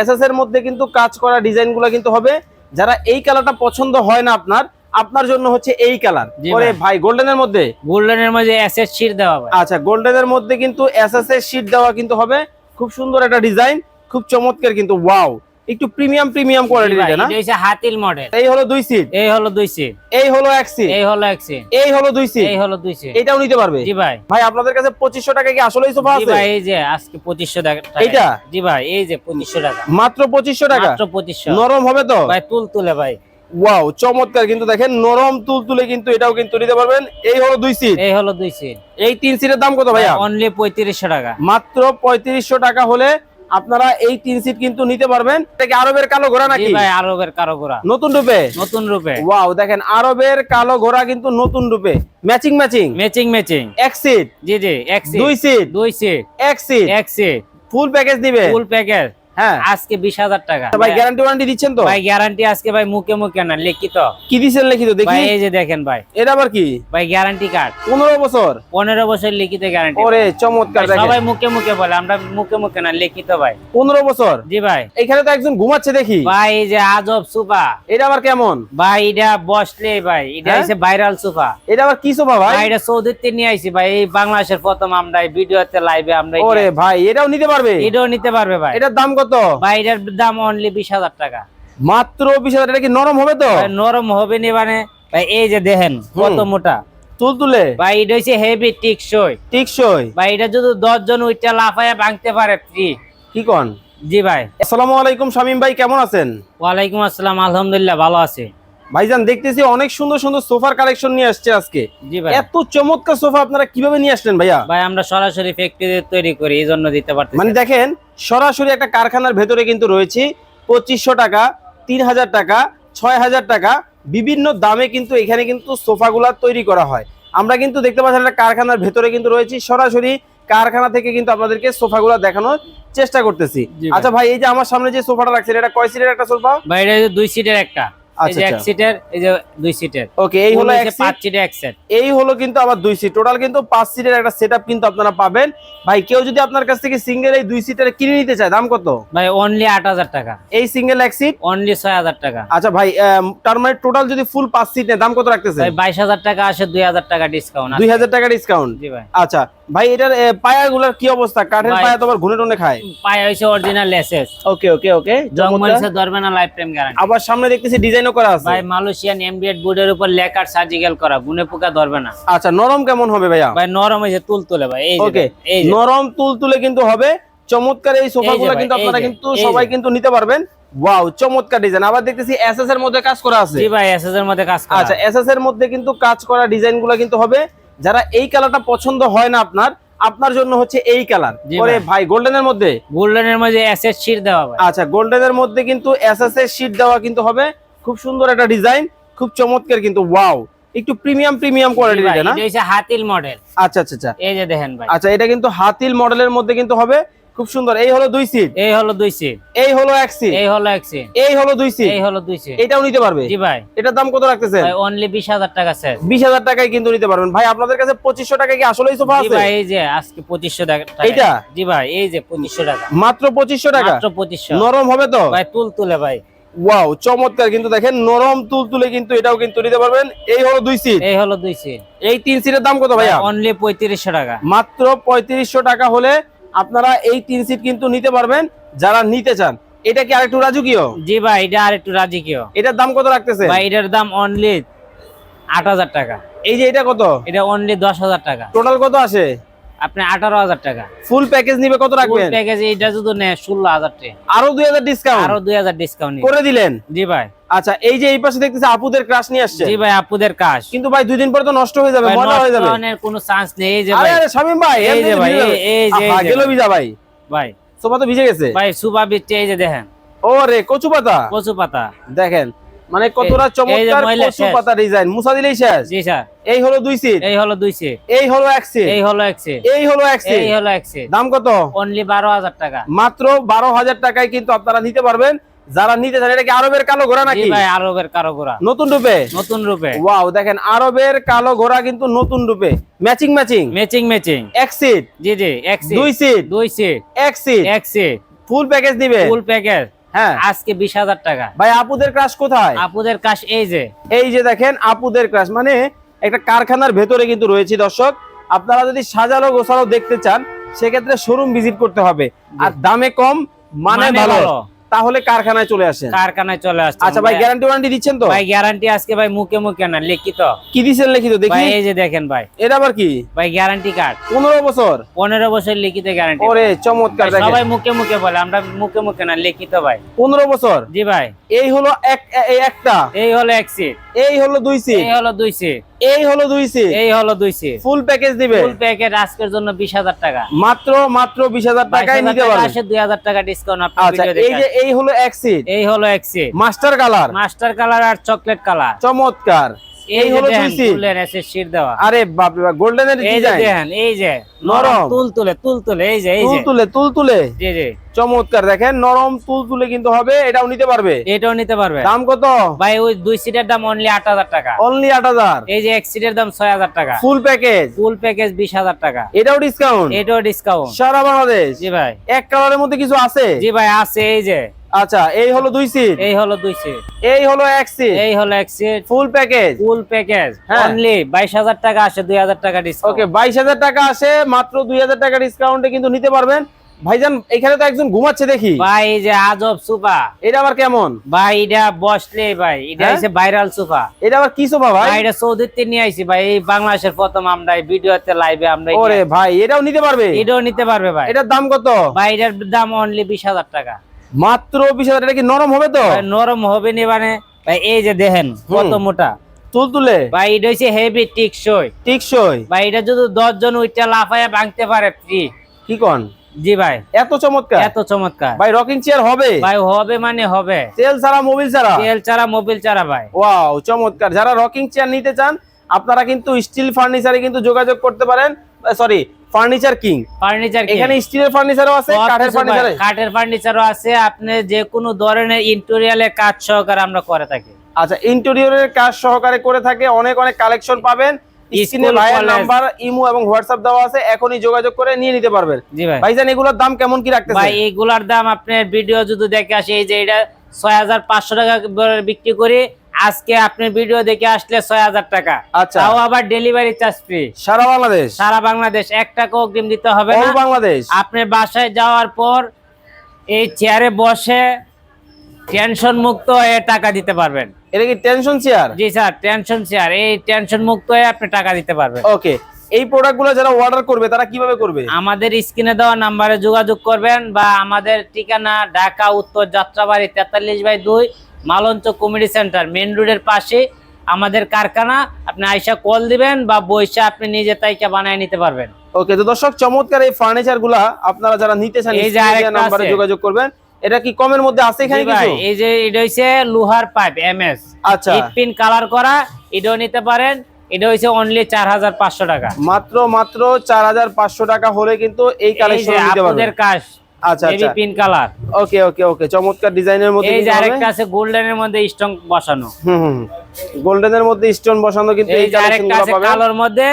SS এর মধ্যে কিন্তু কাজ করা ডিজাইনগুলো কিন্তু হবে। যারা এই কালারটা পছন্দ হয় না আপনার আপনার জন্য হচ্ছে এই কালার পরে ভাই। গোল্ডেন গোল্ডেনের মধ্যে? গোল্ডেনের মধ্যে এসএস শীট দেওয়া হবে আচ্ছা গোল্ডেনের মধ্যে কিন্তু এসএস এর শীট দেওয়া কিন্তু হবে। খুব সুন্দর একটা ডিজাইন খুব চমৎকার কিন্তু ওয়াও একটু প্রিমিয়াম প্রিমিয়াম জি কোয়ালিটির এটা না? এটা হচ্ছে হাতিল মডেল এই হলো দুই সিট এই হলো দুই সিট এই হলো এক সিট এই হলো এক সিট এই হলো দুই সিট এই হলো দুই সিট এটাও নিতে পারবে? জি ভাই। ভাই আপনাদের কাছে পঁচিশশো টাকা কি আসলেই সোফা আছে? জি ভাই এই যে আজকে পঁচিশশো টাকা এইটা? জি ভাই এই যে পঁচিশশো টাকা। মাত্র পঁচিশশো টাকা? মাত্র পঁচিশশো। নরম হবে তো? ভাই তুল তুলে ভাই। ওয়াও চমৎকার। কিন্তু দেখেন নরম তুল তুলে কিন্তু এটাও কিন্তু নিতে পারবেন। এই হলো দুই সিট এই হলো দুই সিট এই তিন সিটের দাম কত ভাইয়া? অনলি পঁয়ত্রিশশো টাকা। মাত্র পঁয়ত্রিশশো টাকা হলে আপনারা এই তিন সিট কিন্তু নিতে পারবেন। এটা কি আরবের কালো ঘোড়া নাকি? ভাই আরবের কালো ঘোড়া। নতুন রূপে? নতুন রূপে। ওয়াও দেখেন আরবের কালো ঘোড়া কিন্তু নতুন রূপে। ম্যাচিং ম্যাচিং ম্যাচিং ম্যাচিং এক সিট জি জি এক সিট দুই সিট দুই সিট এক সিট এক সিট ফুল প্যাকেজ দিবে ফুল প্যাকেজ হ্যাঁ। আজকে বিশ হাজার টাকা। ভাই গ্যারান্টি ওয়ারেন্টি দিচ্ছেন তো? ভাই গ্যারান্টি আজকে ভাই মুখে মুখে না লিখিত। কি দিচ্ছেন লিখিত? দেখি। এই যে দেখেন ভাই। এটা আবার কি? ভাই গ্যারান্টি কার্ড পনেরো বছর? পনেরো বছর লিখিত গ্যারান্টি ওরে চমৎকার সবাই মুখে মুখে বলে আমরা মুখে মুখে না লিখিত ভাই। পনেরো বছর? জি ভাই। এখানে তো একজন ঘুমাচ্ছে দেখি। ভাই এই যে আজব সুপা এটা আবার কেমন? ভাই এটা বসলে ভাই এটা? হচ্ছে ভাইরাল সুপা এটা আবার কি সোফা ভাই? এটা সৌদিতে নিয়ে আইছি ভাই এই বাংলাদেশের প্রথম আমরা ভিডিওতে লাইভে আমরা ওরে ভাই এটাও নিতে পারবে? এটাও নিতে পারবে ভাই। এটার দাম কত ভাই এটার দাম অনলি বিশ হাজার টাকা। মাত্র বিশ হাজার এটা কি নরম হবে তো? নরম হবে নি মানে? ভাই এই যে দেখেন কত মোটা। ভাই এটা হচ্ছে হেভি টিকসই। টিকসই? ভাই এটা যদি দশ জন ওইটা লাফায় ভাঙতে পারে ফ্রি কি কন? জি ভাই। আসসালামু আলাইকুম শামিম ভাই কেমন আছেন? ওয়ালাইকুম আসসালাম আলহামদুলিল্লাহ ভালো আছে। ভাইজান দেখতেছি অনেক সুন্দর সুন্দর সোফার কালেকশন নিয়ে আসছে আজকে। জি ভাই। এত চমৎকার সোফা আপনারা কীভাবে নিয়ে আসলেন ভাইয়া? ভাই আমরা সরাসরি ফ্যাক্টরি তৈরি করি এই জন্য দিতে পারতেছি মানে দেখেন সরাসরি একটা কারখানার ভেতরে কিন্তু রয়েছে পঁচিশশো টাকা তিন হাজার টাকা ছয় হাজার টাকা বিভিন্ন দামে কিন্তু এখানে কিন্তু সোফাগুলা তৈরি করা হয়। আমরা কিন্তু দেখতে পাচ্ছি একটা কারখানার ভেতরে কিন্তু রয়েছি সরাসরি কারখানা থেকে কিন্তু আপনাদেরকে সোফাগুলা দেখানোর চেষ্টা করতেছি। আচ্ছা ভাই এই যে আমার সামনে যে সোফাটা রাখছেন এটা কয় সিটের একটা সোফা? ভাই এটা দুই সিটের একটা। আচ্ছা এক আচ্ছা। সিটের এই যে দুই সিটের ওকে এই হলো এক পাঁচ সিটের এক সেট এই হলো কিন্তু আবার দুই সিট টোটাল কিন্তু পাঁচ সিটের একটা সেটআপ কিন্তু আপনারা পাবেন। ভাই কেউ যদি আপনার কাছ থেকে সিঙ্গেল এই দুই সিটের কিনে নিতে চায় দাম কত? ভাই অনলি টাকা। এই সিঙ্গেল এক সিট অনলি ছয় হাজার টাকা। আচ্ছা ভাই তার মানে টোটাল যদি ফুল পাঁচ সিট নেয় দাম কত রাখতেছে ভাই বাইশ হাজার টাকা আসে ডিসকাউন্ট দুই হাজার টাকা ডিসকাউন্ট জি ভাই। আচ্ছা ভাই এটার পায়াগুলার কি অবস্থা? কাঠের পায়া টুনে খায়। পায়ে অরিজিনাল লেসেস ওকে ওকে ওকে জং মরিচে ধরবে না লাইফ টাইম গ্যারান্টি আবার সামনে দেখতেছি ডিজাইনও করা আছে? ভাই মালয়েশিয়ান এমবিএড বোর্ডের উপর লেকার সার্জিক্যাল করা গুনে পোকা ধরবে না। আচ্ছা নরম কেমন হবে ভাইয়া? ভাই নরম হয়েছে তুল তুলে ভাই এই যে ওকে এই যে। নরম তুল তুলে কিন্তু হবে। চমৎকার এই সোফাগুলো কিন্তু আপনারা কিন্তু সবাই কিন্তু নিতে পারবেন। ওয়াও চমৎকার ডিজাইন আবার দেখতেছি এসএস এর মধ্যে কাজ করা আছে। জি ভাই এসএস এর মধ্যে কাজ করা। আচ্ছা এসএস এর মধ্যে কিন্তু কাজ করা ডিজাইনগুলো কিন্তু হবে। যারা এই কালারটা পছন্দ হয় না আপনার আপনার জন্য হচ্ছে এই কালার। ওরে ভাই। ভাই গোল্ডেনের মধ্যে? গোল্ডেনের মধ্যে এসএস শিট দেওয়া ভাই। আচ্ছা গোল্ডেনের মধ্যে কিন্তু এসএস এর শীট দেওয়া কিন্তু হবে। খুব সুন্দর একটা ডিজাইন খুব চমৎকার কিন্তু ওয়াও। একটু প্রিমিয়াম প্রিমিয়াম কোয়ালিটির ভাই, এটা না? এটা হচ্ছে হাতিল মডেল আচ্ছা আচ্ছা আচ্ছা। এই যে দেখেন ভাই। আচ্ছা এটা কিন্তু হাতিল মডেলের মধ্যে কিন্তু হবে। খুব সুন্দর। এই হলো দুই সিট এই হলো দুই সিট এই হলো এক সিট এই হলো এক সিট এই হলো দুই সিট এই হলো দুই সিট এটাও নিতে পারবে? জি ভাই। এটার দাম কত রাখতেছেন? ভাই অনলি বিশ হাজার টাকা স্যার বিশ হাজার টাকায় কিন্তু নিতে পারবেন। ভাই আপনাদের কাছে পঁচিশশো টাকা কি আসলেই সোফা আছে জি ভাই এই যে আজকে পঁচিশশো টাকা এইটা? জি ভাই এই যে পঁচিশশো টাকা। মাত্র পঁচিশশো টাকা? মাত্র পঁচিশশো। নরম হবে তো? ভাই তুল তুলে ভাই। ওয়াও চমৎকার। কিন্তু দেখেন নরম তুল তুলে কিন্তু এটাও কিন্তু নিতে পারবেন। এই হলো দুই সিট এই হলো দুই সিট এই তিন সিটের দাম কত ভাইয়া? অনলি পঁয়ত্রিশশো টাকা। মাত্র পঁয়ত্রিশশো টাকা হলে আপনারা এই তিন সিট কিন্তু নিতে পারবেন যারা নিতে চান। এটা কি আরেকটু রাজুকীয়? জি ভাই এটা আর একটু রাজি কেউ এটার দাম কত রাখতেছে ভাই এটার দাম অনলি আট হাজার টাকা। এই যে এটা কত? এটা অনলি দশ হাজার টাকা। টোটাল কত আসে? আপনি আঠারো হাজার টাকা। ফুল প্যাকেজ নিবে কত রাখবেন? প্যাকেজ এটা যদি নেয় ষোলো হাজার টাকা। আরও দুই হাজার ডিসকাউন্ট আরও দুই হাজার ডিসকাউন্ট করে দিলেন? জি ভাই। আচ্ছা এই যে এই পাশে দেখতেছি আপুদের ক্রাশ নিয়ে আসছে। জি ভাই আপুদের কাজ কিন্তু ভাই দুই দিন পরে তো নষ্ট হয়ে যাবে ময়লা হয়ে যাবে। কোনো চান্স নেই। এই যে ভাই। আরে শামিম ভাই এই যে ভাই, ভিজে। এই- যে- গেল ভিজা ভাই। ভাই। সোফা তো ভিজে গেছে। ভাই সুবা বিচ্ছে এই যে দেখেন। ও রে কচু পাতা কচু পাতা দেখেন মানে কতটা চমৎকার কচু পাতা ডিজাইন মুসা দিলেই শেষ? জি স্যার। এই হলো দুই সিট এই হলো দুই সিট এই হলো এক সিট এই হলো এক সিট এই হলো এক সিট এই হলো এক সিট দাম কত? অনলি বারো হাজার টাকা। মাত্র বারো হাজার টাকায় কিন্তু আপনারা নিতে পারবেন। যারা নিতে চান এটা কি আরবের কালো ঘোড়া নাকি? ভাই আরবের কারও গোড়া নতুন রূপে? নতুন রূপে। ওয়াও দেখেন আরবের কালো ঘোড়া কিন্তু নতুন রূপে। ম্যাচিং ম্যাচিং ম্যাচিং ম্যাচিং এক সিট জি জি এক সিট দুই সিট দুই সিট এক সিট এক সিট ফুল প্যাকেজ দিবে ফুল প্যাকেজ হ্যাঁ। আজকে বিশ হাজার টাকা। ভাই আপুদের ক্রাশ কোথায়? আপুদের ক্রাশ এই যে। এই যে দেখেন আপুদের ক্রাশ মানে একটা কারখানার ভেতরে কিন্তু রয়েছে দর্শক। আপনারা যদি সাজালো গোছালো দেখতে চান সেক্ষেত্রে শোরুম ভিজিট করতে হবে। আর দামে কম মানে মানে ভালো। তাহলে কারখানায় চলে আসেন। কারখানায় চলে আসছে আচ্ছা ভাই গ্যারান্টি ওয়ারেন্টি দিচ্ছেন তো? ভাই গ্যারান্টি আজকে ভাই মুখে মুখে না লিখিত। কি দিচ্ছেন লিখিত? দেখি। ভাই এই যে দেখেন ভাই। এটা আবার কি? ভাই গ্যারান্টি কার্ড পনেরো বছর? পনেরো বছর লিখিত গ্যারান্টি ওরে চমৎকার দেখেন। সবাই মুখে মুখে বলে আমরা মুখে মুখে না লিখিত ভাই। পনেরো বছর? জি ভাই। এই হলো এক এই একটা? এই হলো এক সিট এই হলো দুই সিট এই হলো দুই সিট এই হলো দুই সিট এই হলো দুই সিট ফুল প্যাকেজ দিবে? ফুল প্যাকেট আজকের জন্য বিশ হাজার টাকা। মাত্র মাত্র বিশ হাজার টাকায় নিতে পারবেন আসে দুই হাজার টাকা ডিসকাউন্ট আচ্ছা এই যে এই হলো এক সিট এই হলো এক seat master colour master colour আর চকলেট কালার চমৎকার। এই হলো সিট দেওয়া। আরে বাপ রে এই যে ডিজাইন দেখেন এই যে নরম। নরম তুল তুলে তুল তুলে এই যে এই যে। তুলে তুল তুলে জি জি। চমৎকার দেখেন নরম তুল তুলে কিন্তু হবে এটাও নিতে পারবে। এটাও নিতে পারবে। দাম কত? ভাই ওই দুই সিটের দাম অনলি আট হাজার টাকা। অনলি আট হাজার। এই যে এক সিটের দাম ছয় হাজার টাকা। ফুল প্যাকেজ ফুল প্যাকেজ বিশ হাজার টাকা। এটাও ডিসকাউন্ট এটাও ডিসকাউন্ট সারা বাংলাদেশ? জি ভাই। এক কালারের মধ্যে কিছু আছে? জি ভাই আছে এই যে। আচ্ছা এই হলো দুই সিট এই হলো দুই সিট এই হলো এক সিট এই হলো এক seat full package full package. Only বাইশ হাজার টাকা আসে দুই হাজার টাকা ডিসকাউন্ট ওকে বাইশ হাজার টাকা আসে মাত্র দুই হাজার টাকা ডিসকাউন্টে কিন্তু নিতে পারবেন। ভাইজান এখানে তো একজন ঘুমাচ্ছে দেখি। ভাই যে আজব সুপা। এটা আবার কেমন? ভাই এটা বসলে ভাই এটা হ্যাঁ? হচ্ছে ভাইরাল সোফা এটা আবার কি সোফা ভাই? ভাই এটা সৌদিতে নিয়ে আইছি ভাই এই বাংলাদেশের প্রথম আমরা এই ভিডিওতে লাইভে আমরা ওরে ভাই এটাও নিতে পারবে? এটাও নিতে পারবে ভাই। এটার দাম কত? ভাই এটার দাম অনলি বিশ হাজার টাকা। মাত্র বিশ হাজার এটা কি নরম হবে তো? নরম হবে নি মানে ভাই এই যে দেখেন কত মোটা। তুল তুলে ভাই এটা হচ্ছে হেভি টিকসই। টিকসই? ভাই এটা যদি দশ জন উইটা লাফায় ভাঙতে পারে ফ্রি কি কন? জি ভাই। এত চমৎকার? এত চমৎকার। ভাই রকিং চেয়ার হবে? ভাই হবে মানে হবে। তেল ছাড়া মোবিল ছাড়া? তেল ছাড়া মোবিল ছাড়া ভাই। ওয়াও চমৎকার। যারা রকিং চেয়ার নিতে চান আপনারা কিন্তু স্টিল ফার্নিচারে কিন্তু যোগাযোগ করতে পারেন। Sorry furniture king. ফার্নিচার এখানে স্টিলের ফার্নিচারও আছে কাঠের ফার্নিচার? কাঠের ফার্নিচারও আছে আপনি যে কোনো ধরনের ইন্টেরিয়ালের কাজ সহকারে আমরা করে থাকি। আচ্ছা ইন্টেরিয়রের কাজ সহকারে করে থাকে অনেক অনেক কালেকশন পাবেন। স্ক্রিনে ভাইয়ের নাম্বার ইমো এবং হোয়াটসঅ্যাপ দেওয়া আছে এখনই যোগাযোগ করে নিয়ে নিতে পারবেন। জি ভাই। ভাইজান এগুলোর দাম কেমন কি রাখতেছে ভাই এইগুলার দাম আপনার ভিডিও যদি দেখে আসে এই যে এটা ছয় হাজার পাঁচশো টাকা বিক্রি করি আজকে আপনার ভিডিও দেখে আসলে ছয় হাজার টাকা। আচ্ছা। তাও আবার ডেলিভারি চার্জ ফ্রি সারা বাংলাদেশ? সারা বাংলাদেশ। এক টাকা অগ্রিম দিতে হবে বাংলাদেশ? আপনার বাসায় যাওয়ার পর এই চেয়ারে বসে টেনশন মুক্ত হয়ে টাকা দিতে পারবেন। এটা কি টেনশন চেয়ার জি স্যার টেনশন চেয়ার এই টেনশন মুক্ত হয়ে আপনি টাকা দিতে পারবেন। ওকে এই প্রোডাক্টগুলো যারা অর্ডার করবে তারা কীভাবে করবে? আমাদের স্ক্রিনে দেওয়া নাম্বারে যোগাযোগ করবেন বা আমাদের ঠিকানা ঢাকা উত্তর যাত্রাবাড়ি তেতাল্লিশ বাই দুই মালঞ্চ কমিটি সেন্টার মেন রোডের পাশে আমাদের কারখানা। আপনি আইসা কল দিবেন বা বইসা আপনি নিজে তাইকা বানায় নিতে পারবেন। ওকে তো দর্শক চমৎকার এই ফার্নিচারগুলা আপনারা যারা নিতে চান এই যে নাম্বারে যোগাযোগ করবেন। এটা কি কমের মধ্যে আছে এখানে কিছু? এই যে এটা হইছে লোহার পাইপ এমএস। আচ্ছা। পিন কালার করা এটাও নিতে পারেন এটা হইছে অনলি চার হাজার পাঁচশো টাকা। মাত্র মাত্র চার হাজার পাঁচশো টাকা হলে কিন্তু এই কালেকশন নিতে আপনাদের পারবেন কাজ আচ্ছা আচ্ছা। পিন কালার ওকে ওকে ওকে চমৎকার ডিজাইনের মধ্যে এই যে আরেকটা আছে গোল্ডেনের মধ্যে স্টং বসানো। হুম হুম গোল্ডেনের মধ্যে স্টোন বসানো কিন্তু এই এই যে আরেকটা আছে কালেকশনগুলো পাবেন। কালোর মধ্যে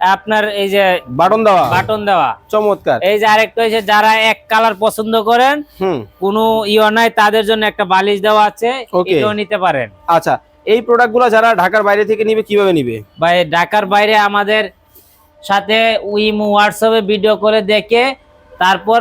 আপনার এই যে বাটন দেওয়া। বাটন দেওয়া। চমৎকার। এই যে আরেকটা হচ্ছে যারা এক কালার পছন্দ করেন হুম। কোনো ইয়ে নাই তাদের জন্য একটা বালিশ দেওয়া আছে. এটাও নিতে পারেন। আচ্ছা এই প্রোডাক্টগুলো যারা ঢাকার বাইরে থেকে নিবে কীভাবে নিবে? ভাই ঢাকার বাইরে আমাদের সাথে উইমো হোয়াটসঅ্যাপে ভিডিও করে দেখে তারপর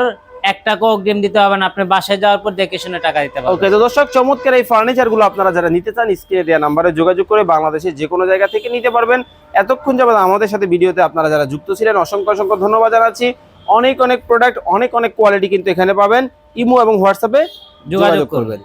এক টাকা অগ্রিম দিতে হবে না আপনি বাসায় যাওয়ার পর দেখে শুনে টাকা দিতে পারবেন। ওকে তো দর্শক চমৎকার এই ফার্নিচারগুলো আপনারা যারা নিতে চান স্ক্রিনে দেওয়া নাম্বারে যোগাযোগ করে বাংলাদেশের যে কোনো জায়গা থেকে নিতে পারবেন। এতক্ষণ যাবত আমাদের সাথে ভিডিওতে আপনারা যারা যুক্ত ছিলেন অসংখ্য অসংখ্য ধন্যবাদ জানাচ্ছি। অনেক অনেক প্রোডাক্ট অনেক অনেক কোয়ালিটি কিন্তু এখানে পাবেন। ইমো এবং হোয়াটসঅ্যাপে যোগাযোগ করবেন।